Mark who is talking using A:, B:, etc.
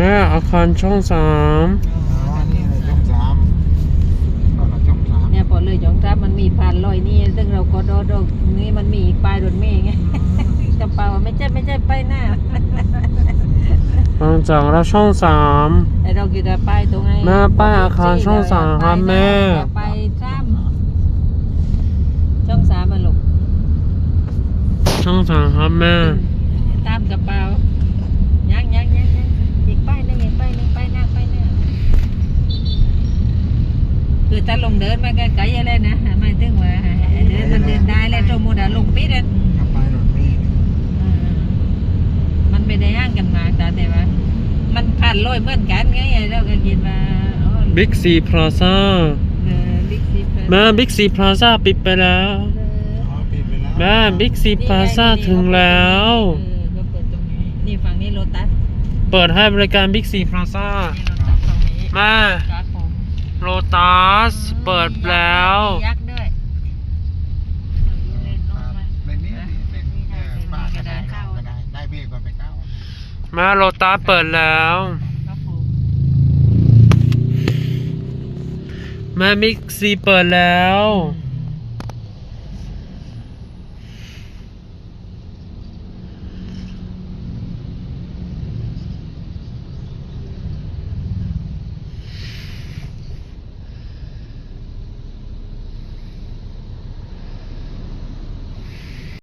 A: แม่อาคารช่องสาม
B: อ๋อนี่เลยช่องสามตอนเราช่องสาม
C: เนี่ยพอเลยจองทับมันมีผ่านลอยนี่ซึ่งเราก็ดอดนี่มันมีป้ายรถเมย์ไงจำเปาว่าไม่ใช่ไม่ใช่ป้ายหน้า
A: บางจากแล้วช่องสาม
C: ไอเรากินแต่ป้ายตรงไง
A: แม่ป้ายอาคารช่องสามครับแม่
C: ไปซ้ำช่องสามมาลูก
A: ช่องสามครับแม่
C: ตามกระเป๋ายังยังยังยังอีกป้ายหนึงอีกป้ายหนึงป้ายหน้าป้ายหน้า คือถ้าลงเดินมาไกลๆอะไรนะหมายถึงว่าเดินมันเดินได้แล้วโจมูดาลงปิดอะ
B: กลับไปรถเมล์เนี่ย
C: อ่ามันไม่ได้ห่างกันมากแต่แต่ว่า มันผ่านลอยเหมือนกันไงเราก็คิดว่าอ๋อ
A: บิ๊กซีพลาซ่า
C: เออบิ๊กซีเพิ่น
A: แม่บิ๊กซีพลาซ่าปิดไปแล้ว
C: เออ
B: อ๋อปิดไปแล้ว
A: แม่บิ๊กซีพลาซ่าถึงแล้ว
C: เออก็เปิดตรงนี้นี่ฝั่งนี้โลตัส
A: เปิดให้บริการบิ๊กซีพลาซ่า
C: นี่โล ตัส
A: เปิดแล้ว
C: มียักษ์ด้วยเล่นโน้ตไหม
B: ในนี้ในนี้เออป้าก็ได้เข้าก็ได้ ได้เบี้ยก็ไปเข้า
A: แม่โลตัสเปิดแล้ว
C: ครับผม
A: แม่บิ๊กซีเปิดแล้ว